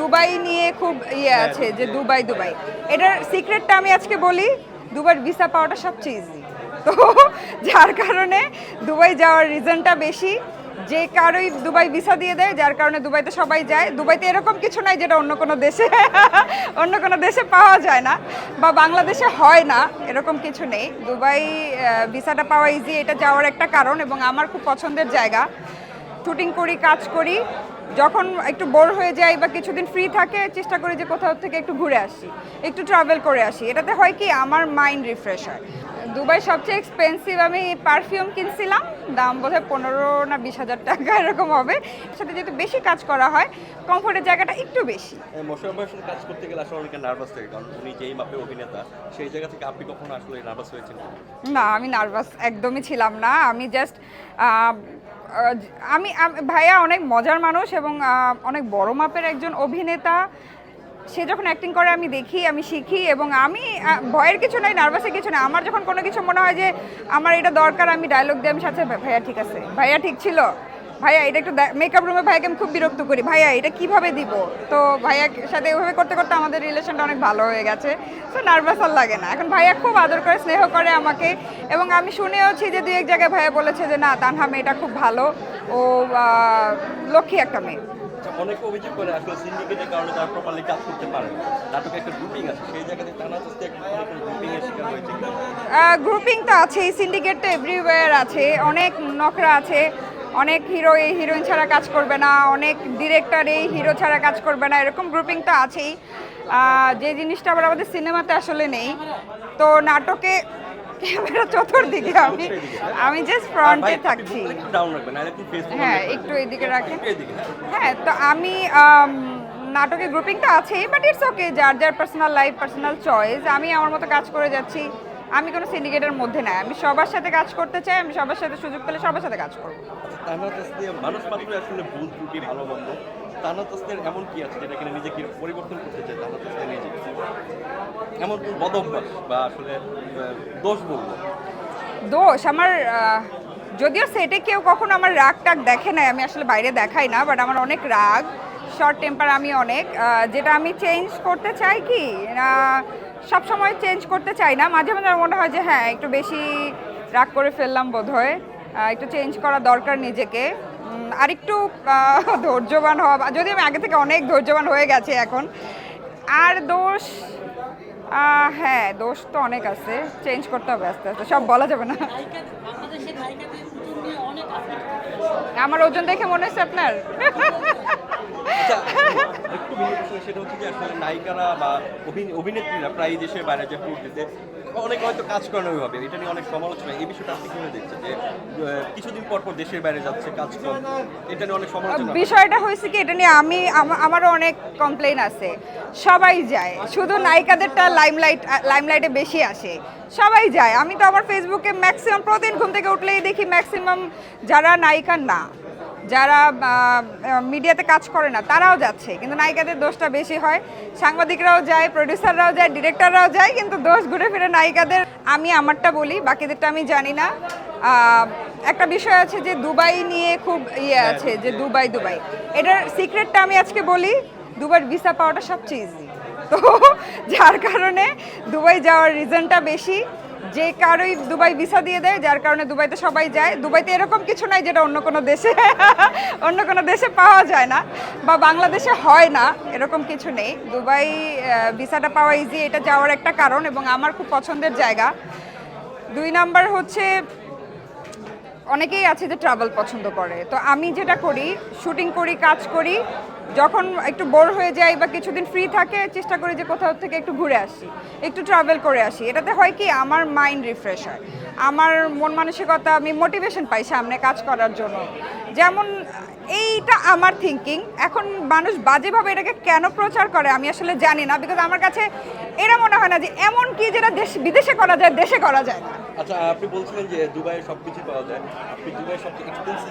Dubai নিয়ে খুব ইয়ে আছে যে দুবাই। দুবাই এটার সিক্রেটটা আমি আজকে বলি দুবার ভিসা পাওয়াটা সবচেয়ে ইজি তো যার কারণে দুবাই যাওয়ার রিজনটা বেশি। যে কারোই দুবাই ভিসা দিয়ে দেয় যার কারণে দুবাইতে সবাই যায়। দুবাইতে এরকম কিছু নাই যেটা অন্য কোনো দেশে অন্য কোনো দেশে পাওয়া যায় না বা বাংলাদেশে হয় না এরকম কিছু নেই। দুবাই ভিসাটা পাওয়া ইজি এটা যাওয়ার একটা কারণ এবং আমার খুব পছন্দের জায়গা। শুটিং করি কাজ করি। যখন একটু বোর হয়ে যাই বা কিছুদিন ফ্রি থাকে চেষ্টা করি যে কোথাও থেকে একটু ঘুরে আসি একটু ট্রাভেল করে আসি। এটাতে হয় কি আমার মাইন্ড রিফ্রেশ হয়। দুবাই সবচেয়ে এক্সপেন্সিভ আমি পারফিউম কিনছিলাম দাম বোধহয় পনেরো না বিশ হাজার টাকা এরকম হবে। সাথে যেহেতু বেশি কাজ করা হয় কমফোর্টের জায়গাটা একটু বেশি। সাথে কাজ করতে গেলে আসলে অনেকে নার্ভাস থাকে কারণ উনি যেই মাপে অভিনেতা সেই জায়গা থেকে আপনি কখনো আসলে নার্ভাস হয়েছেন? না আমি নার্ভাস একদমই ছিলাম না। আমি জাস্ট আমি ভাইয়া অনেক মজার মানুষ এবং অনেক বড় মাপের একজন অভিনেতা। সে যখন অ্যাক্টিং করে, আমি দেখি, আমি শিখি এবং আমি ভয়ের কিছু নাই নার্ভাসের কিছু নাই। আমার যখন কোনো কিছু মনে হয় যে, আমার এটা দরকার, আমি ডায়লগ দিয়ে আমি সাথে, ভাইয়া ঠিক আছে। ভাইয়া ঠিক ছিল। ভাইয়া এটা একটু মেকআপ রুমে ভাইয়াকে আমি খুব বিরক্ত করি। ভাইয়া এটা কীভাবে দিব? তো ভাইয়ার সাথে এভাবে করতে করতে আমাদের রিলেশনটা অনেক ভালো হয়ে গেছে। তো নার্ভাস আর লাগে না। এখন ভাইয়া খুব আদর করে স্নেহ করে আমাকে। এবং আমি শুনেওছি যে দুই এক জায়গায় ভাইয়া বলেছে যে না তানহা মেয়েটা খুব ভালো। ও লক্ষ্মী একটা মেয়ে। আচ্ছা, অনেকে অভিযোগ করে আসলে সিন্ডিকেটের কারণে তারা প্রপারলি কাজ করতে পারে নাটকে একটা গ্রুপিং আছে সেই জায়গাতে টানা হচ্ছে একটা কোনো কোনো গ্রুপিং এর শিকার হয়েছে। গ্রুপিং তো আছেই সিন্ডিকেট তো এভরিওয়্যার আছে। অনেক নকরা আছে। অনেক হিরো এই হিরোইন ছাড়া কাজ করবে না অনেক ডিরেক্টর এই হিরো ছাড়া কাজ করবে না এরকম গ্রুপিং তো আছেই। যে জিনিসটা আবার আমাদের সিনেমাতে আসলে নেই। তো নাটকে ক্যামেরা চতুর্দিকে আমি আমি জাস্ট ফ্রন্টে থাকছি। হ্যাঁ একটু এদিকে রাখেন। হ্যাঁ। তো আমি আম, নাটকে গ্রুপিংটা আছেই বাট ইটস ওকে যার যার পার্সোনাল লাইফ পার্সোনাল চয়েস আমি আমার মতো কাজ করে যাচ্ছি। আমি কোনো সিন্ডিকেটের মধ্যে নাই। আমি সবার সাথে কাজ করতে চাই আমি সবার সাথে সুযোগ পেলে সবার সাথে কাজ করব। তানা তাসনিয়া মানুষ মাত্রই আসলে ভুল ত্রুটি ভালো মন্দ। তানা এমন কি আছে যেটা কিনা নিজেকে পরিবর্তন করতে চায় তানা নিজে? এমন কোন বদ বা আসলে দোষ বলব? দোষ? আমার যদিও সেটে কেউ কখনো আমার রাগ টাগ দেখে নাই আমি আসলে বাইরে দেখাই না বাট আমার অনেক রাগ শর্ট টেম্পার আমি অনেক যেটা আমি চেঞ্জ করতে চাই কি? সব সময় চেঞ্জ করতে চাই না। মাঝে মাঝে মনে হয় যে হ্যাঁ একটু বেশি রাগ করে ফেললাম বোধহয়। আহ, একটু চেঞ্জ করা দরকার নিজেকে। আর একটু ধৈর্যবান হওয়া যদি আমি আগে থেকে অনেক ধৈর্যবান হয়ে গেছে এখন। আর দোষ হ্যাঁ দোষ তো অনেক আছে। চেঞ্জ করতে হবে আস্তে আস্তে। সব বলা যাবে না। আমার ওজন দেখে মনে হচ্ছে আপনার? আচ্ছা একটু ভিন্ন প্রশ্ন, সেটা হচ্ছে যে আসলে নায়িকারা বা অভিনেত্রীরা প্রায় দেশের বাইরে যে ট্যুর দিতে, অনেক হয়তো কাজ করে না ওইভাবে, এটা নিয়ে অনেক সমালোচনা। এই বিষয়টা আপনি কীভাবে দেখছেন যে কিছুদিন পর পর দেশের বাইরে যাচ্ছে কাজ কম, এটা নিয়ে অনেক সমালোচনা বিষয়টা হয়েছে কি, এটা নিয়ে আমি আমারও অনেক কমপ্লেন আছে। সবাই যায়, শুধু নায়িকাদেরটা লাইমলাইট লাইমলাইটে বেশি আসে। সবাই যায়, আমি তো আমার ফেসবুকে ম্যাক্সিমাম প্রতিদিন ঘুম থেকে উঠলেই দেখি ম্যাক্সিমাম যারা নায়িকা না। যারা মিডিয়াতে কাজ করে না তারাও যাচ্ছে। কিন্তু নায়িকাদের দোষটা বেশি হয়। সাংবাদিকরাও যায় প্রডিউসাররাও যায় ডিরেক্টররাও যায় কিন্তু দোষ ঘুরে ফিরে নায়িকাদের। আমি আমারটা বলি বাকিদেরটা আমি জানি না। একটা বিষয় আছে যে দুবাই নিয়ে খুব ইয়ে আছে যে দুবাই দুবাই। এটার সিক্রেটটা আমি আজকে বলি দুবার ভিসা পাওয়াটা সবচেয়ে ইজি তো যার কারণে দুবাই যাওয়ার রিজনটা বেশি। যে কারোই দুবাই ভিসা দিয়ে দেয়, যার কারণে দুবাইতে সবাই যায়। দুবাইতে এরকম কিছু নাই যেটা অন্য কোনো দেশে, অন্য কোনো দেশে পাওয়া যায় না বা বাংলাদেশে হয় না, এরকম কিছু নেই। দুবাই ভিসাটা পাওয়া ইজি এটা যাওয়ার একটা কারণ এবং আমার খুব পছন্দের জায়গা। দুই নাম্বার হচ্ছে, অনেকেই আছে যে ট্রাভেল পছন্দ করে। তো আমি যেটা করি শুটিং করি, কাজ করি যখন একটু বোর হয়ে যাই বা কিছুদিন ফ্রি থাকে, চেষ্টা করি যে কোথাও থেকে একটু ঘুরে আসি, একটু ট্রাভেল করে আসি। এটাতে হয় কি, আমার মাইন্ড রিফ্রেশ হয়। আমার মন মানসিকতা, আমি মোটিভেশন পাই সামনে কাজ করার জন্য। যেমন, এইটা আমার থিঙ্কিং এখন মানুষ বাজেভাবে এটাকে কেন প্রচার করে, আমি আসলে জানি না বিকজ আমার কাছে এটা মনে হয় না যে এমন কি যেটা দেশ, বিদেশে করা যায়, দেশে করা যায় না। আচ্ছা আপনি বলছিলেন যে দুবাইয়ে সবকিছু পাওয়া যায়। আপনি দুবাইয়ের সবচেয়ে এক্সপেন্সিভ